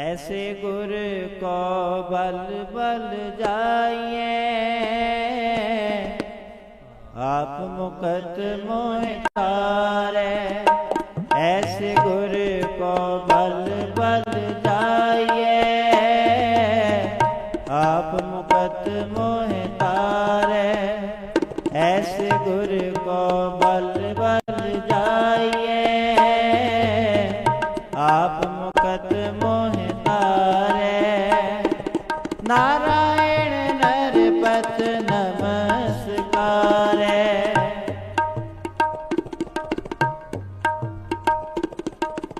ਐਸੇ ਗੁਰ ਕੋ ਬਲ ਬਲ ਜਾਈਏ ਆਪ ਮੁਕਤ ਮੋਇ ਨਾਰਾਇਣ ਨਰਪਤ ਨਮਸਕਾਰੈ।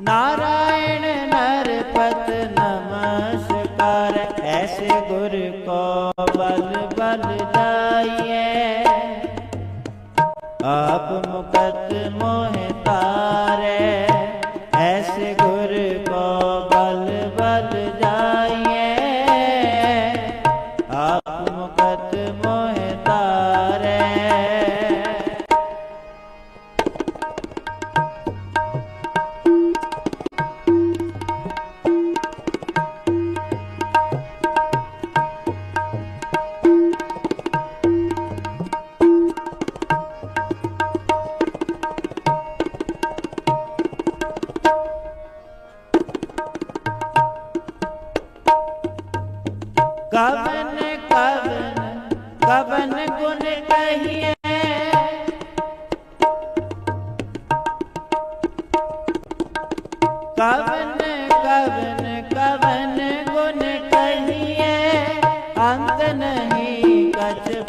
ਨਾਰਾਇਣ ਨਰਪਤ ਨਮਸਕਾਰ ਐਸੇ ਗੁਰ ਕੋ ਬਲ ਬਲ ਜਾਈਐ। ਆਪ ਮੁਕ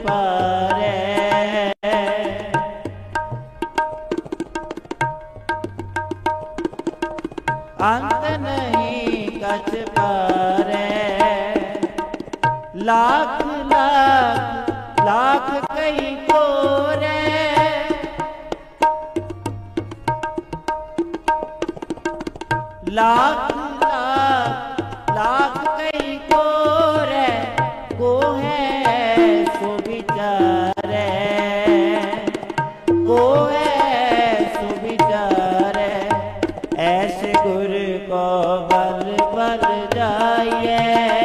पार yeah.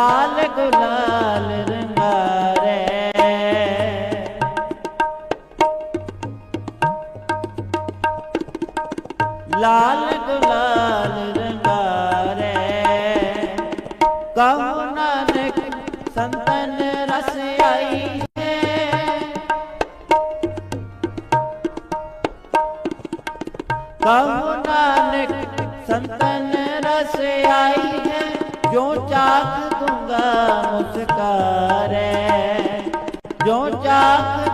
ਲਾਲ ਗੁਲਾਲ ਰੰਗਾਰੇ ਲਾਲ ਗੁਲਾਲ ਰੰਗਾਰੇ। ਕਹੋ ਨਾਨਕ, ਸੰਤਨ ਰਸ ਆਈ ਕਹੋ ਨਾਨਕ, ਸੰਤਨ ਰਸ ਆਈ ਹੈ। ਜੋ ਚਾਖ ਮੁਸਕਾਰੈ। ਜੋ ਚਾਖ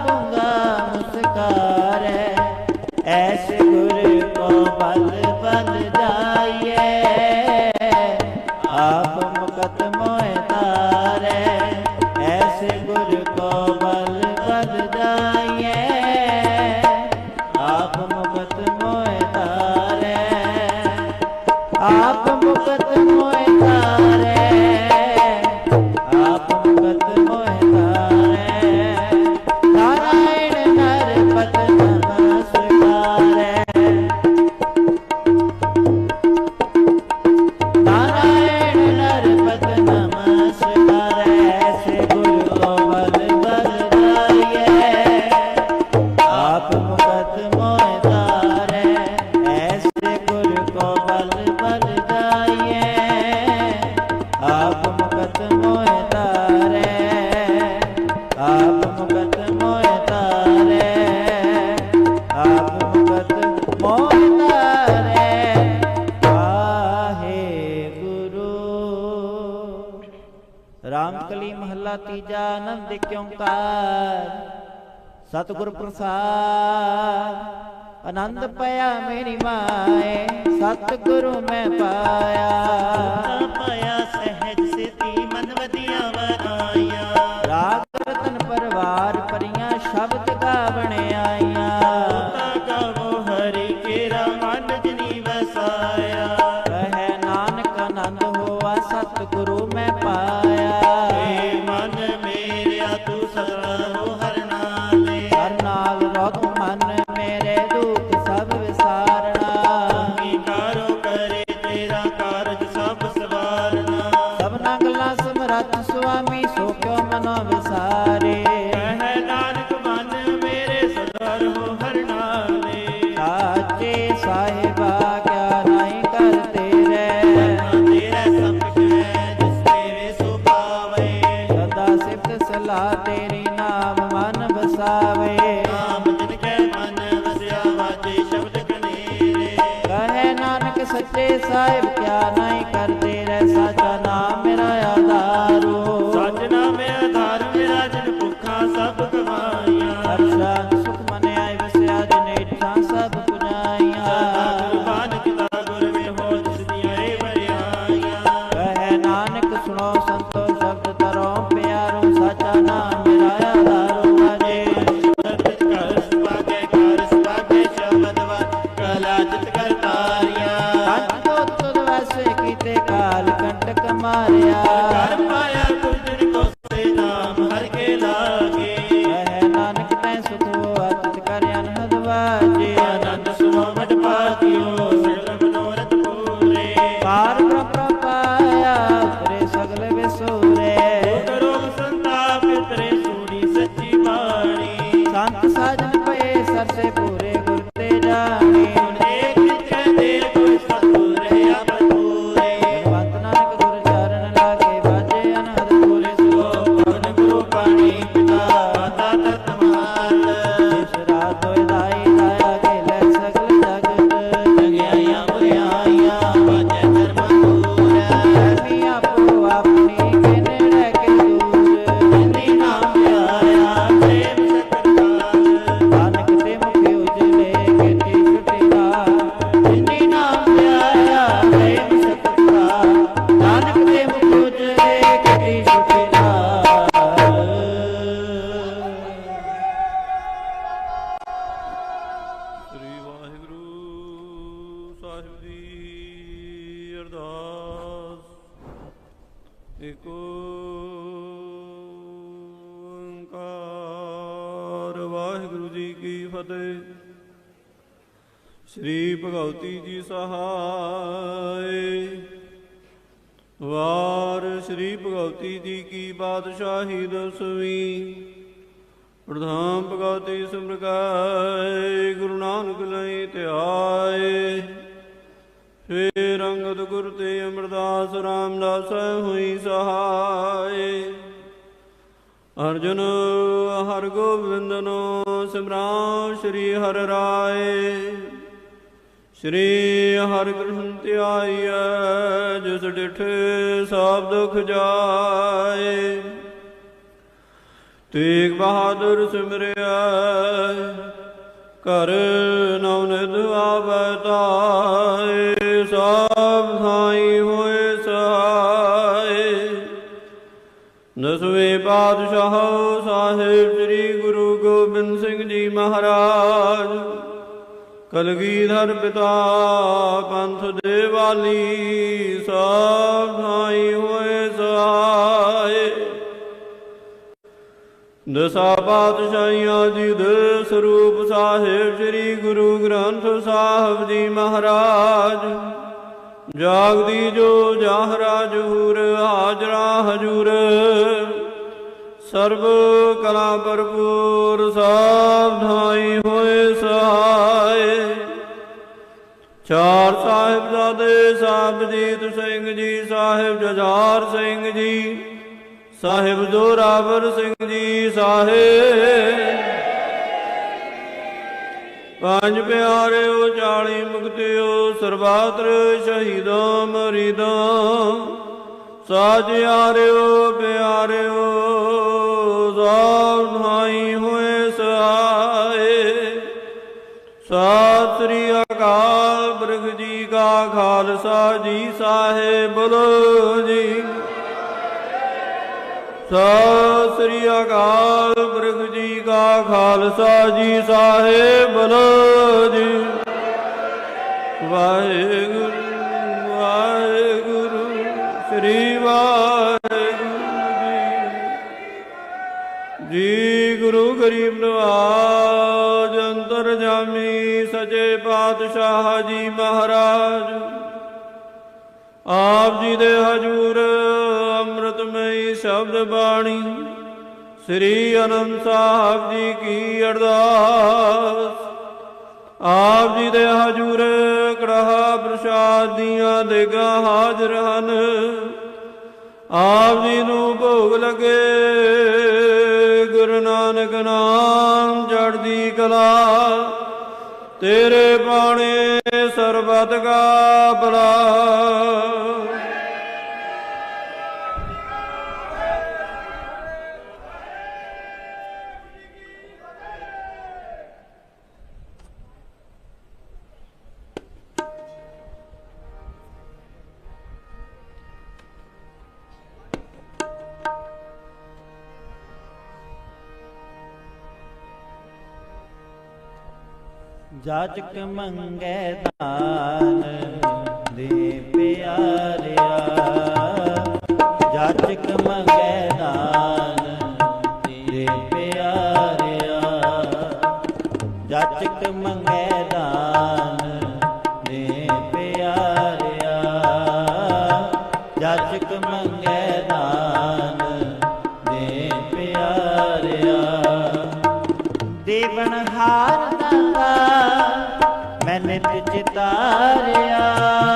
ਸਤਿਗੁਰ ਪ੍ਰਸਾਦ ਆਨੰਦ ਪਿਆ ਮੇਰੀ ਮਾਏ ਸਤਿਗੁਰੂ ਮੈਂ ਪਾਇਆ। ਪਾਇਆ ਸਹਿਜ ਸਿਤੀ ਮਨ ਵਧੀਆ ਵਰਾਇਆ। ਰਾਗ ਰਤਨ ਪਰਵਾਰ पाया ਵਾਹਿਗੁਰੂ ਜੀ ਕੀ ਫਤਿਹ। ਸ੍ਰੀ ਭਗਵਤੀ ਜੀ ਸਹਾਇ। ਵਾਰ ਸ੍ਰੀ ਭਗਵਤੀ ਜੀ ਕੀ ਬਾਦਸ਼ਾਹੀ ਦਸਵੀਂ। ਪ੍ਰਧਾਨ ਭਗਵਤੀ ਸਿਮਰਕਾਇ ਗੁਰੂ ਨਾਨਕ ਲਈ ਧਿਆਏ। ਫੇਰ ਅੰਗਦ ਗੁਰ ਤੇ ਅਮਰਦਾਸ ਰਾਮਦਾਸ ਹੋਈ ਸਹਾਇ। ਅਰਜੁਨ ਹਰ ਗੋਬਿੰਦ ਨੋ ਸਿਮਰਾਂ ਸ੍ਰੀ ਹਰਿ ਰਾਏ। ਸ੍ਰੀ ਹਰਿ ਕ੍ਰਿਸ਼ਨ ਧਿਆਈਐ, ਜਿਸ ਡਿਠੇ ਸਭ ਦੁਖ ਜਾਏ। ਤੇਗ ਬਹਾਦਰ ਸਿਮਰਿਆ ਕਰ ਨਵਨਿਧ ਆਵੈ ਤਾਏ। ਸਭ ਥਾਈ ਹੋ ਪਾਤਸ਼ਾਹ ਸਾਹਿਬ ਸ੍ਰੀ ਗੁਰੂ ਗੋਬਿੰਦ ਸਿੰਘ ਜੀ ਮਹਾਰਾਜ, ਕਲਗੀਧਰ ਪਿਤਾ ਪੰਥ ਦੇ ਵਾਲੀ ਸਭ ਥਾਈ ਹੋਏ ਸਹਾਏ। ਦਸਾ ਪਾਤਸ਼ਾਹੀਆਂ ਜੀ ਦੇ ਸਰੂਪ ਸਾਹਿਬ ਸ੍ਰੀ ਗੁਰੂ ਗ੍ਰੰਥ ਸਾਹਿਬ ਜੀ ਮਹਾਰਾਜ, ਜਾਗਦੀ ਜੋ ਜਾਹਰਾ ਜਹੂਰ ਹਾਜਰਾ ਹਜੂਰ। ਸਰਬ ਕਲਾ ਭਰਪੂਰ ਸਭ ਧਾਈ ਹੋਏ ਸਹਾਏ। ਚਾਰ ਸਾਹਿਬਜ਼ਾਦੇ ਸਾਹਿਬਜੀਤ ਸਿੰਘ ਜੀ, ਸਾਹਿਬ ਜਜਾਰ ਸਿੰਘ ਜੀ, ਸਾਹਿਬ ਜੋਰਾਵਰ ਸਿੰਘ ਜੀ ਸਾਹਿਬ ਪੰਜ ਪਿਆਰਿਓ ਚਾਲੀ ਮੁਕਤਿਓ ਸਰਬਾਤਰ ਸ਼ਹੀਦਾਂ, ਮਰੀਦਾਂ। ਸਾਜ ਸਾਜਿਆਰਿਓ ਪਿਆਰਿਓ ਸਭ ਭਾਈ ਹੋਏ ਸਹਾਏ। ਸਤਿ ਸ੍ਰੀ ਅਕਾਲ ਬ੍ਰਖ ਜੀ ਕਾ ਖਾਲਸਾ ਜੀ ਸਾਹਿਬ ਬੋਲੋ ਜੀ। ਸਤਿ ਸ੍ਰੀ ਅਕਾਲ ਬ੍ਰਖ ਜੀ ਕਾ ਖਾਲਸਾ ਜੀ ਸਾਹਿਬ ਬੋਲੋ ਜੀ। ਵਾਹਿਗੁਰੂ। ਸ੍ਰੀ ਵਾਹਿਗੁਰੂ ਜੀ। ਜੀ ਗੁਰੂ ਗਰੀਬ ਨਵਾਜ ਅੰਤਰ ਜਾਮੀ ਸਜੇ ਪਾਤਸ਼ਾਹ ਜੀ ਮਹਾਰਾਜ। ਆਪ ਜੀ ਦੇ ਹਜੂਰ ਅੰਮ੍ਰਿਤਮਈ ਸ਼ਬਦ ਬਾਣੀ, ਸ੍ਰੀ ਅਨੰਦ ਸਾਹਿਬ ਜੀ ਕੀ ਅਰਦਾਸ। ਆਪ ਜੀ ਦੇ ਹਜੂਰ ਕੜਾਹ ਪ੍ਰਸ਼ਾਦ ਦੀਆਂ ਦੇਗਾ ਹਾਜ਼ਰ ਹਨ। ਆਪ ਜੀ ਨੂੰ ਭੋਗ ਲਗੇ। ਗੁਰੂ ਨਾਨਕ ਨਾਮ ਚੜ੍ਹਦੀ ਕਲਾ। ਤੇਰੇ ਬਾਣੇ ਸਰਬਤ ਕਾ ਭਲਾ। ਜਾਚਕ ਮੰਗੈ ਦਾਨ। ਚਿਤਾਰਿਆ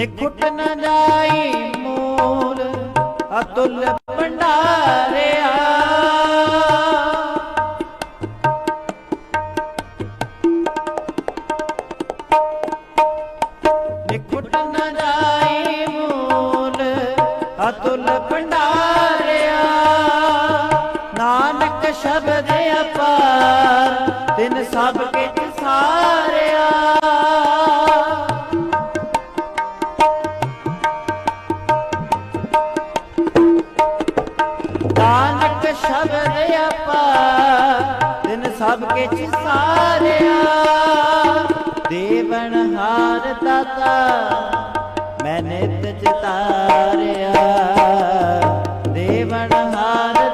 ਨਿਖੁੱਟ ਨ ਜਾਈ ਮੂਲ ਅਤੁਲ ਨਾਨਕ ਸ਼ਬਦ ਅਪਾਰ ਤਿਨ ਸਭ ਕਿਛ ਸਾਰਿਆ। ਦੇਵਨ ਹਾਰ ਦਾਤਾ, ਮੈਂ ਨਿਤ ਚਿਤਾਰਿਆ। ਦੇਵਨ ਹਾਰ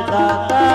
ਹਾਰ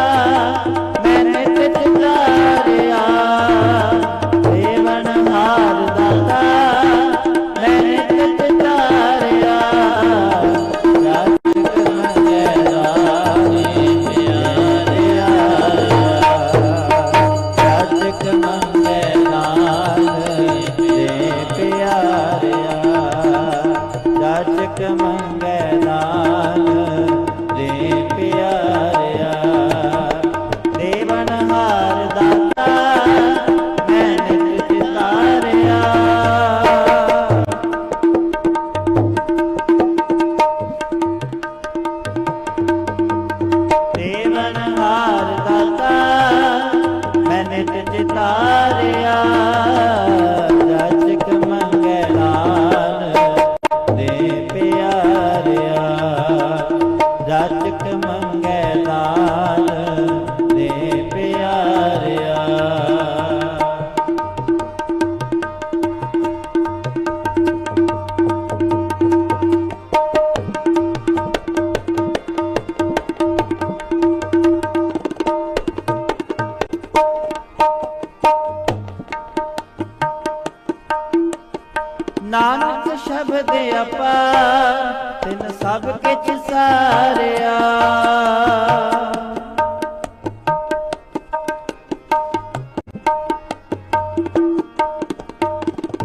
ਨਾਨਕ ਸ਼ਬਦ ਅਪਾਰ ਤਿਨ ਸਭ ਕਿਛ ਸਾਰਿਆ।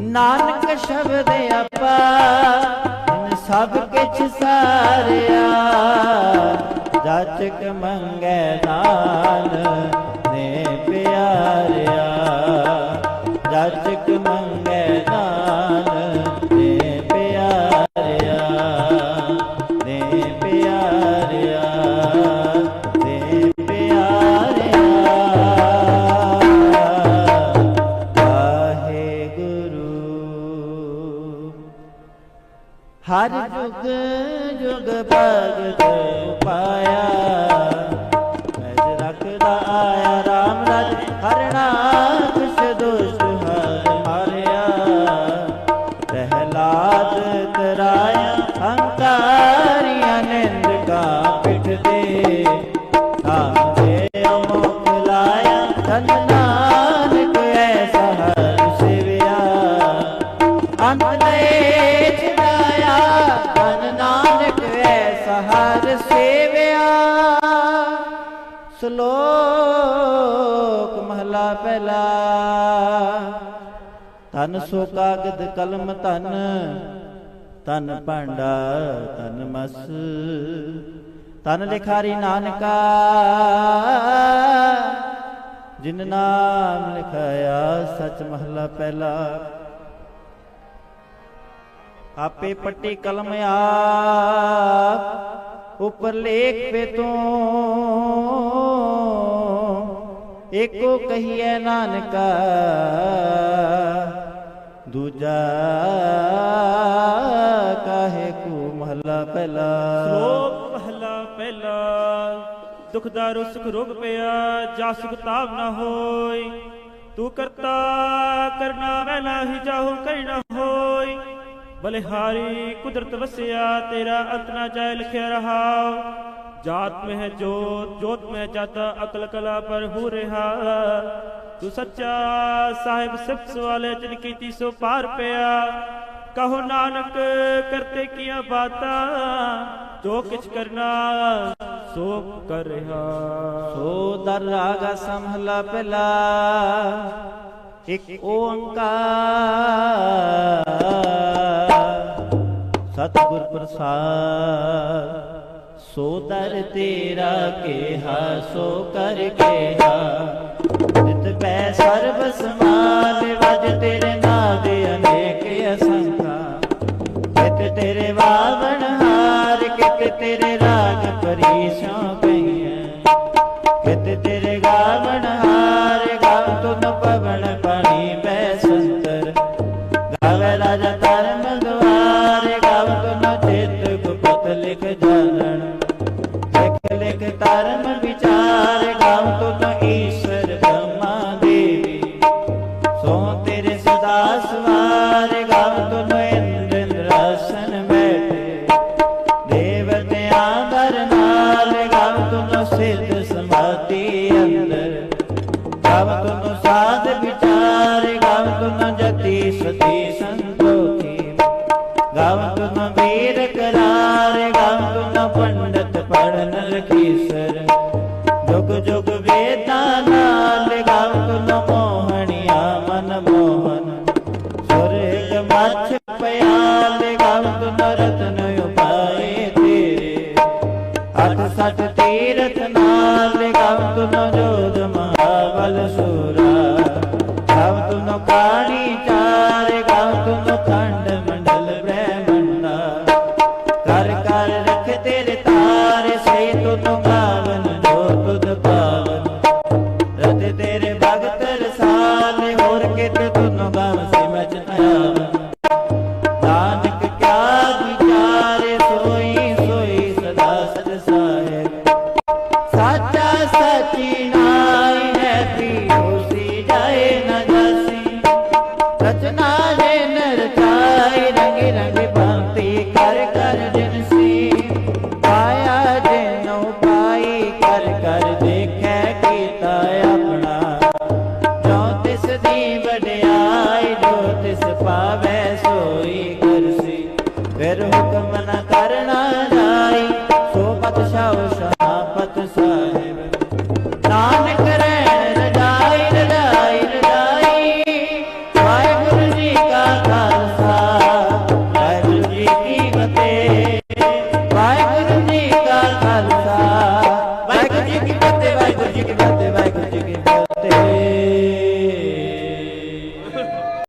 ਨਾਨਕ ਸ਼ਬਦ ਅਪਾਰ ਤਿਨ ਸਭ ਕਿਛ ਸਾਰਿਆ। ਜਾਚਕ ਮੰਗੈ ਨਾਨ ਨੇ ਪਿਆਰਿਆ। ਜਾਚਕ ਮੰਗ ਹਰ ਜੁਗ ਜੁਗ ਭਗਤ ਪਾਇਆ। ਮੈਂ ਰੱਖਦਾ ਆਇਆ RAM ਰਾਜ ਹਰਣਾ ਕੁਛ ਦੁਸ਼ਟ ਹਰ ਮਾਰਿਆ ਪ੍ਰਹਿਲਾਦ ਤਰਾਇਆ ਹੰਕਾਰੀਆਂ ਨਿੰਦ ਕਾ ਪਿਠ ਦੇ ਆਮ ਦੇ ਅਮੋਕ ਲਾਇਆ, ਧਨ ਸ਼ਲੋਕ ਮਹਲਾ ਪਹਿਲਾ। ਤਨ ਸੋ ਕਾਗਦ ਕਲਮ ਧਨ ਤਨ ਭਾਂਡਾ ਤਨ ਮਸ। ਤਨ ਲਿਖਾਰੀ ਨਾਨਕਾ, ਜਿਨ ਨਾਮ ਲਿਖਾਇਆ ਸਚ ਮਹਲਾ ਪਹਿਲਾ। ਆਪੇ ਪੱਟੀ ਕਲਮ ਆਪ ਉਪਰ ਲੇਖ ਪੇ ਤੂੰ। ਏਕੋ ਕਹੀਐ ਨਾਨਕਾ, ਦੂਜਾ ਕਾਹੇ ਕੂ ਮਹਲਾ ਪਹਿਲਾ। ਸ਼ਲੋਕ ਪਹਿਲਾ ਪਹਿਲਾ, ਦੁਖ ਦਾਰੂ ਸੁਖ ਰੋਗ ਪਿਆ ਜਾ ਸੁਖ ਤਾਪ ਨਾ ਹੋਈ। ਤੂੰ ਕਰਤਾ, ਕਰਨਾ ਵੈਲਾ ਹੀ ਜਾਹੂ ਕਰੀ ਹੋਈ। ਬਲਿਹਾਰੀ ਕੁਦਰਤ ਵਸਿਆ, ਤੇਰਾ ਅੰਤ ਨਾ ਚਾਹੇ ਲਿਖਿਆ ਜਾਤ ਮਹਿ ਹੈ ਜੋਤ ਜੋਤ ਮਹਿ ਜਾਤਾ ਅਕਲ ਕਲਾ ਪਰ ਹੋ ਰਿਹਾ। ਤੂ ਸੱਚਾ ਸਾਹਿਬ, ਸਿਫਤ ਵਾਲੇ ਜਿਨ ਕੀਤੀ ਸੋ ਪਾਰ ਪਿਆ। ਕਹੋ ਨਾਨਕ, ਕਰਤੇ ਕੀਆਂ ਬਾਤਾਂ, ਜੋ ਕਿਛ ਕਰਨਾ, ਸੋ ਕਰ ਰਿਹਾ। ਸੋ ਦਰ ਰਾਗਾ ਸੰਭਲਾ ਪਹਿਲਾ, ਇੱਕ ਓੰਕਾਰ। ਪ੍ਰਸਾਦ। ਸੋ ਦਰ ਤੇਰਾ ਕੇਹਾ, ਸੋ ਕਰ ਕੇਹਾ। ਨਿਤ ਪੈ ਸਰਬ ਸਮਾਨ ਵਜ ਤੇਰੇ ਨਾਦ ਅਨੇਕ ਅਸੰਖਾ। ਕਿਤ ਤੇਰੇ ਵਾਵਣ ਹਾਰ, ਕਿਤ ਤੇਰੇ ਰਾਗ ਪਰੀਸ਼ਾਂ ਤੀਰਥ ਨਾਲ ਗਾਵ ਤੁਨ ਜੋਧ ਮਹਾਬਲ ਸੂਰਾ। ਗਾਵ ਤੁਨ ਕਾਣੀ ਚਾਰ ਗਾਵ ਤੁਨ ਖੰਡ